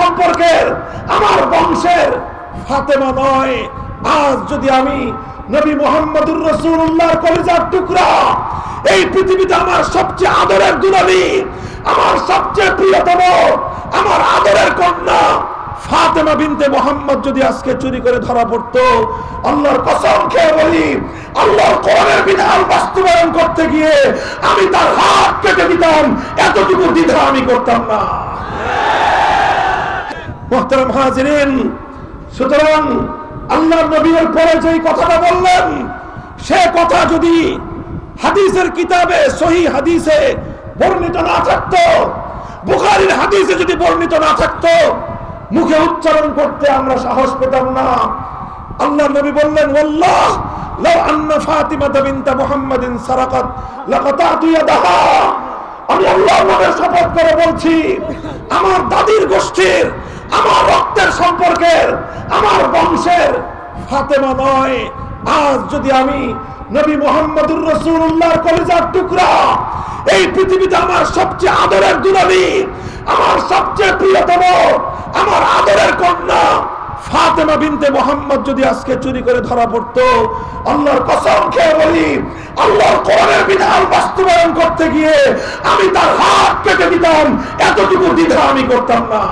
সম্পর্কের, আমার বংশের ফাতেমা নয়। আজ যদি আমি নবী মোহাম্মদুর রসুল্লাহর কলিজার টুকরা, এই পৃথিবীতে আমার সবচেয়ে আদরের দুলালি, আমার সবচেয়ে প্রিয়তম, আমার আদরের কন্যা ফাতেমা বিনতে মোহাম্মদ যদি আজকে চুরি করে ধরা পড়তো, আল্লাহর কসম খেয়ে বলি, আল্লাহর কোরআনের বিধান বাস্তবায়ন করতে গিয়ে আমি তার হাত কেটে দিতাম, এতটুকু দ্বিধা আমি করতাম না। সুতরাং আল্লাহ নবীর পরে যেই কথাটা বললেন, সে কথা যদি হাদিসের কিতাবে, সহি হাদিসে বর্ণিত না থাকতো, বুখারীর হাদিসে যদি বর্ণিত না থাকতো, মুখে উচ্চারণ করতে আমরা সাহস পেতাম না। আল্লাহ নবী বললেন ওয়াল্লাহ লাউ আন্না ফাতিমা বিনতা মুহাম্মাদিন সারাকাত লাকাতাতু ইয়াদাহা। আমি আল্লাহর নামে শপথ করে বলছি, আমার দাদির গোষ্ঠীর আমার রক্তের সম্পর্কের বংশের ফাতেমা নয়। আজ যদি আমি নবী মোহাম্মদুর রসুল্লাহর কলেজার টুকরা এই পৃথিবীতে আমার সবচেয়ে আদরের দুলালি, আমার সবচেয়ে প্রিয়তম, আমার আদরের কন্যা ফাতেমা বিনতে মোহাম্মদ যদি আজকে চুরি করে ধরা পড়তো, আল্লাহর কসম খেয়ে বলি, আল্লাহর কোরআনের বিধান বাস্তবায়ন করতে গিয়ে আমি তার হাত কেটে দিতাম, এতটুকু দ্বিধা আমি করতাম না।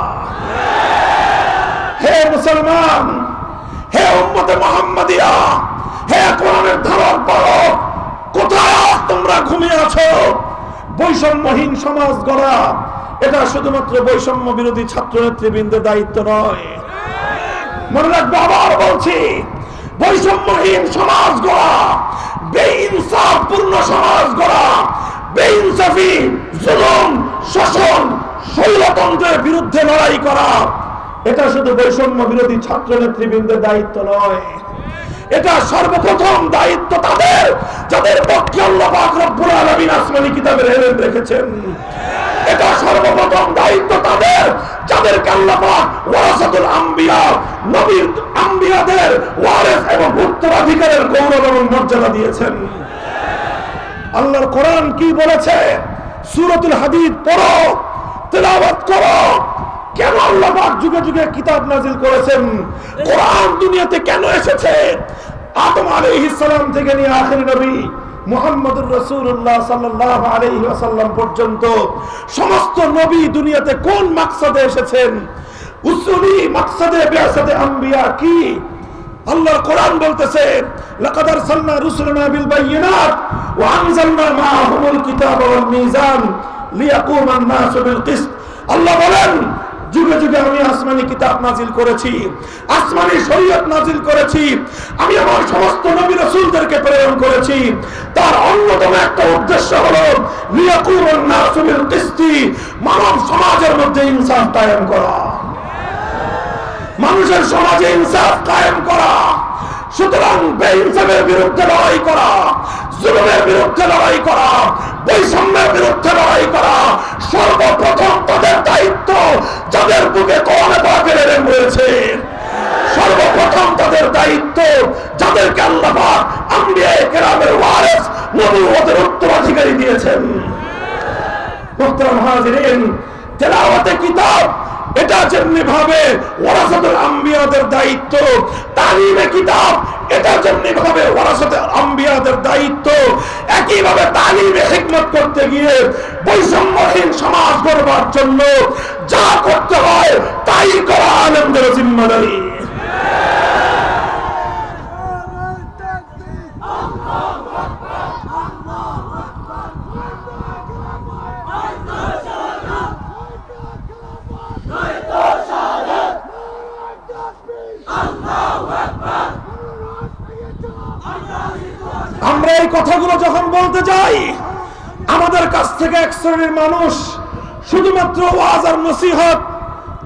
হে মুসলমান হে উম্মতে মোহাম্মদিয়া, হে কোরআনের ধারক বাহক কোথায় তোমরা ঘুমিয়ে আছো? বৈষম্যহীন সমাজ গড়া, এটা শুধুমাত্র বৈষম্য বিরোধী ছাত্র নেতৃবৃন্দের দায়িত্ব নয়। মনে রাখব, আবার বলছি, বৈষম্যহীন সমাজ গড়া বেইনসাফ পূর্ণ সমাজ গড়া, বেইনসাফি, জুলুম শোষণ শৈলতন্ত্রের বিরুদ্ধে লড়াই করা এটা শুধু বৈষম্য বিরোধী ছাত্র নেতৃবৃন্দের দায়িত্ব নয়। এটা সর্বপ্রথম দায়িত্ব তাদের, যাদের পক্ষে আল্লাহ কিতাবের হেলেন রেখেছেন। এটা সর্বপ্রথম দায়িত্ব তাদের, যাদেরকে আল্লাহ আম্বিয়াদের ওয়ারিস এবং উত্তরাধিকারের গৌরব এবং মর্যাদা দিয়েছেন। আল্লাহর কোরআন কি বলেছে? সূরাতুল হাদিদ পড়ো, তেলাওয়াত করো কেন আল্লাহ যুগে যুগে কিতাব নাজিল করেছেন? কোরআন দুনিয়াতে কেন এসেছে? আদম আলাইহিস সালাম থেকে নিয়ে আখির নবী মুহাম্মদুর রাসূলুল্লাহ সাল্লাল্লাহু আলাইহি ওয়াসাল্লাম পর্যন্ত সমস্ত নবী দুনিয়াতে কোন মাকসাদে এসেছেন? উসুলি মাকসাদে বিআসাদে আম্বিয়া কি? আল্লাহর কোরআন বলতেছে, লাকাদ আরসালনা রুসুলানা বিল বাইয়িনাত ওয়া আনজালনা মাআহুমুল কিতাবা ওয়াল মিজান লিয়াকুমা আন-নাসু বিল কিসত। আল্লাহ বলেন যুগে যুগে আমি আসমানি কিতাব নাজিল করেছি, আসমানি শরীয়ত নাজিল করেছি, আমি আমার সমস্ত নবী রাসূলদেরকে প্রেরণ করেছি। তার অন্যতম একটা উদ্দেশ্য হলো লিয়াকুমা আন-নাসু বিল কিসতি, মানব সমাজের মধ্যে ইনসাফ কায়েম করা। মানুষের সমাজে ইনসাফ কায়েম করা। সুতরাং বেইনসাফের বিরুদ্ধে লড়াই করা, জুলুমের বিরুদ্ধে লড়াই করা, বৈষম্যের বিরুদ্ধে লড়াই করা, সর্বপ্রথম তাদের দায়িত্ব যাদের বুকে কোরআনে সর্বপ্রথম তাদের দায়িত্ব যাদেরকে আল্লাহ পাক আম্বিয়া কেরামের ওয়ারিস নবুয়তের উত্তরাধিকারী দিয়েছেন। কিতাব, এটা যেমনি ভাবে ওয়ারাসাতুল আম্বিয়াদের দায়িত্ব, তালিমে কিতাব এটা যেমনি ভাবে ওয়ারাসাতুল আম্বিয়াদের দায়িত্ব, একইভাবে তালিমে হিকমত করতে গিয়ে বৈষম্যহীন সমাজ গড়বার জন্য যা করতে হয় তাই করা আনন্দের জিম্মাদারি। আমরা এই কথাগুলো যখন বলতে যাই, আমাদের কাছ থেকে এক শ্রেণির মানুষ শুধুমাত্র ওয়াজ আর নসিহত,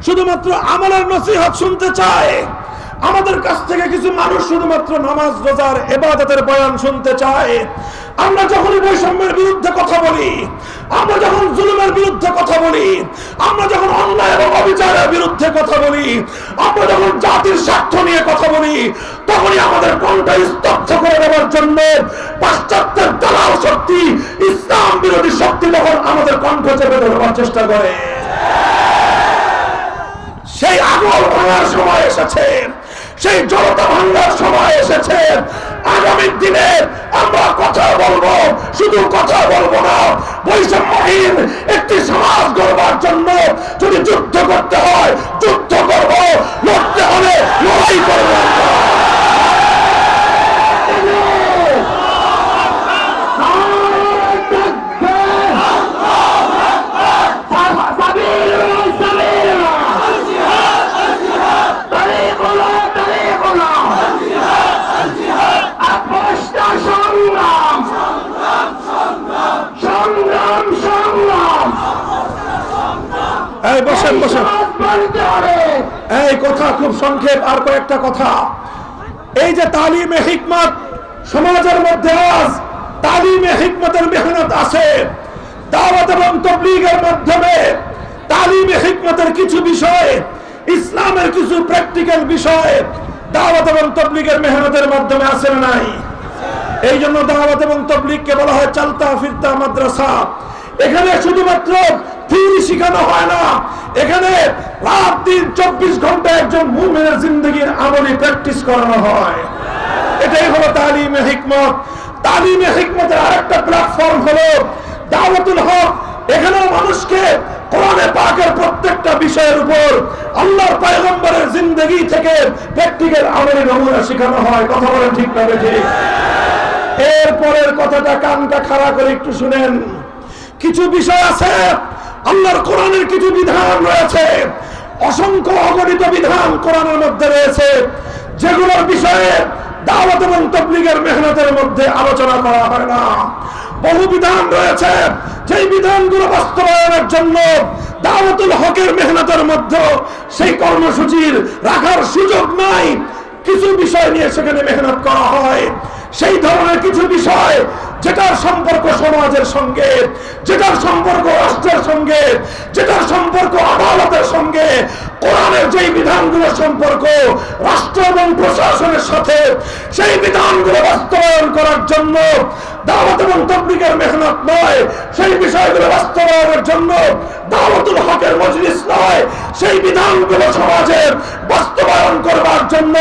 শুধুমাত্র আমলের নসিহত শুনতে চায়। আমাদের কাছ থেকে কিছু মানুষ শুধুমাত্র নামাজ, রোজার এবাদতের বয়ান শুনতে চায়। আমরা যখনই বৈষম্যের বিরুদ্ধে কথা বলি, আমরা যখন জুলুমের বিরুদ্ধে কথা বলি, আমরা যখন অন্যায় এবং অবিচারের বিরুদ্ধে কথা বলি, আমরা যখন জাতির স্বার্থ নিয়ে কথা বলি, তখনই আমাদের কণ্ঠ স্তব্ধ করে দেওয়ার জন্য পাশ্চাত্যের দালাল শক্তি, ইসলাম বিরোধী শক্তি তখন আমাদের কণ্ঠ চেপে ধরবার চেষ্টা করে। পাগল ভাঙার সময় এসেছে, সেই জনতা ভাঙার সময় এসেছে আগামী দিনে আমরা কথা বলব, শুধু কথা বলব না, বৈষম্যহীন একটি সমাজ গড়বার জন্য যদি যুদ্ধ করতে হয়, যুদ্ধ করব, লড়তে হলে লড়াই করব এই বসেন বসেন। এই কথা খুব সংক্ষেপ আর কয়েকটা কথা। এই যে তালিমে হিকমত সমাজের মধ্যে আজ তালিমে হিকমতের মেহনত আছে। দাওয়াত এবং তবলিগের মাধ্যমে তালিমে হিকমতের কিছু বিষয় ইসলামের কিছু প্র্যাকটিক্যাল বিষয় দাওয়াত এবং তবলিগের মেহনতের মাধ্যমে আছে নাই? এই জন্য দাওয়াত এবং তবলিগকে বলা হয় চালতা ফিরতা মাদ্রাসা। এখানে শুধুমাত্র শেখানো হয় না। এখানে রাত দিন চব্বিশ ঘণ্টা একজন মুমিনের জিন্দগির প্র্যাকটিস করানো হয়। এটাই হলো তালিমে হিকমত। তালিমে হিকমতের আরেকটা প্ল্যাটফর্ম হলো দাওয়াতুল হক। এখানেও মানুষকে কোরআনে পাকের প্রত্যেকটা বিষয়ের উপর আল্লাহর পয়গম্বরের জিন্দগি থেকে প্র্যাকটিক্যাল আমলি নমুনা শেখানো হয়। কথা বলেন ঠিক না ঠিক এরপরের কথাটা কানটা খাড়া করে একটু শুনেন। কিছু বিষয় আছে আল্লাহর কোরআনের কিছু বিধান রয়েছে। অসংখ্য অগণিত বিধান কোরআনের মধ্যে রয়েছে, যেগুলোর বিষয়ে দাওয়াত এবং তবলিগের মেহনতের মধ্যে আলোচনা করা হয় না। বহু বিধান রয়েছে, যেই বিধানগুলো বাস্তবায়নের জন্য দাওয়াতুল হকের মেহনতের মধ্যে সেই কর্মসূচির রাখার সুযোগ নাই। কিছু বিষয় নিয়ে সেখানে মেহনত করা হয়। সেই ধরনের কিছু বিষয় যেটার সম্পর্ক সমাজের সঙ্গে, যেটার সম্পর্ক রাষ্ট্রের সঙ্গে, যেটার সম্পর্ক আদালতের সঙ্গে, কোরআনের যেই বিধানগুলো সম্পর্ক রাষ্ট্র এবং প্রশাসনের সাথে, সেই বিধানগুলো বাস্তবায়ন করার জন্য দাওয়াত এবং তবলিগের মেহনত নয়, সেই বিষয়গুলো বাস্তবায়নের জন্য দাওয়াতুল হকের মজলিস নয়, সেই বিধানগুলো সমাজের বাস্তবায়ন করবার জন্য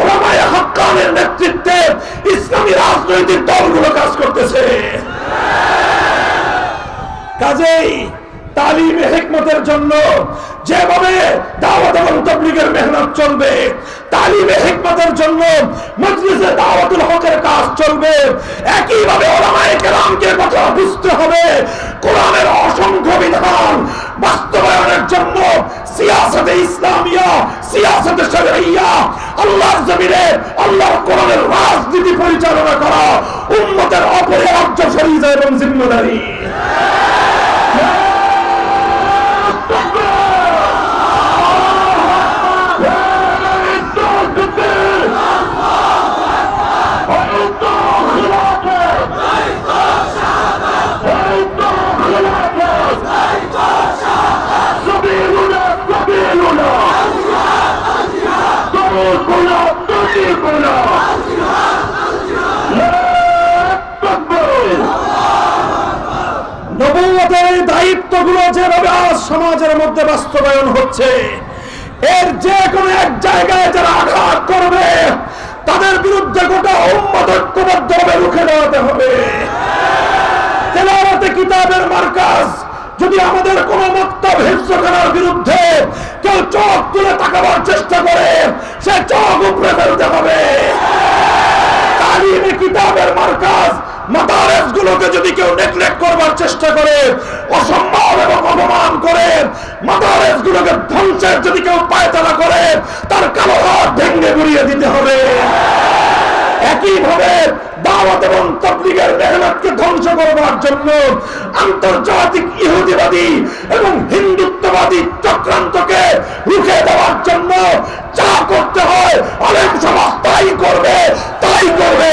ওলামায়ে হক্কানের নেতৃত্বে ইসলামী রাজনৈতিক দলগুলো কাজ করতেছে। কাজেই তালিমে হিকমতের জন্য যেভাবে দাওয়াত এবং তবলিগের মেহনত চলবে, তালিমে হিকমতের জন্য মজলিসে দাওয়াতুল হকের কাজ চলবে। একইভাবে ওলামায়ে কেরামকে কথা বুঝতে হবে কোরআনের অসংখ্য বিধান বাস্তবায়নের জন্য সিয়াসতে ইসলামিয়া, সিয়াসতে আল্লাহর জমিনে আল্লাহর কোরআনের রাজনীতি পরিচালনা করা উম্মতের অপরিহার্য এবং জিম্মেদারি। সমাজের মধ্যে বাস্তবায়ন হচ্ছে। এর যে কোনো এক জায়গায় যারা আঘাত করবে, তাদের বিরুদ্ধে গোটা উম্মত ঐক্যবদ্ধভাবে রুখে দাঁড়াতে হবে। তেলাওয়াতে কিতাবের মার্কাজ, যদি আমাদের কোন মক্তব হিফজ বিরুদ্ধে কেউ চোখ তুলে তাকাবার চেষ্টা করে, সে চোখ উপরে ফেলতে হবে। তালিমে কিতাবের মার্কাজ মাদারেস গুলোকে যদি কেউ নেগলেক্ট করবার চেষ্টা করে অসম্মান এবং অপমান করে মাদারেস গুলোকে ধ্বংসের যদি কেউ পায়তারা করে, তার কালো হাত ভেঙে গুড়িয়ে দিতে হবে। একইভাবে দাওয়াত এবং তবলিগের মেহনতকে ধ্বংস করবার জন্য আন্তর্জাতিক ইহুদিবাদী এবং হিন্দুত্ববাদী চক্রান্তকে রুখে দেওয়ার জন্য যা করতে হয় অনেক সমাজ তাই করবে তাই করবে।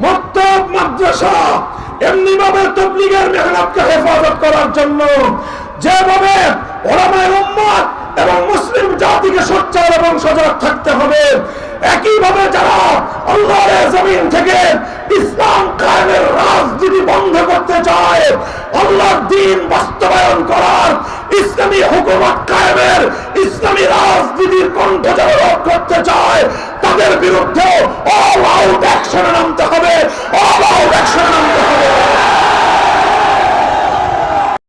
মক্তব মাদ্রাসা এমনি ভাবে তবলিগের মেহনতকে হেফাজত করার জন্য যেভাবে ওলামায় উম্মত এবং মুসলিম জাতিকে সোচ্চার এবং সজাগ থাকতে হবে, একইভাবে যারা আল্লাহর জমিন থেকে ইসলাম কায়েমের করতে চায়, আল্লাহর দিন বাস্তবায়ন করার ইসলামী হুকুমত কায়েমের ইসলামী রাজনীতির কণ্ঠ যারা রোধ করতে চায়, তাদের বিরুদ্ধে অল আউট অ্যাকশনে নামতে হবে অল আউট অ্যাকশনে নামতে হবে।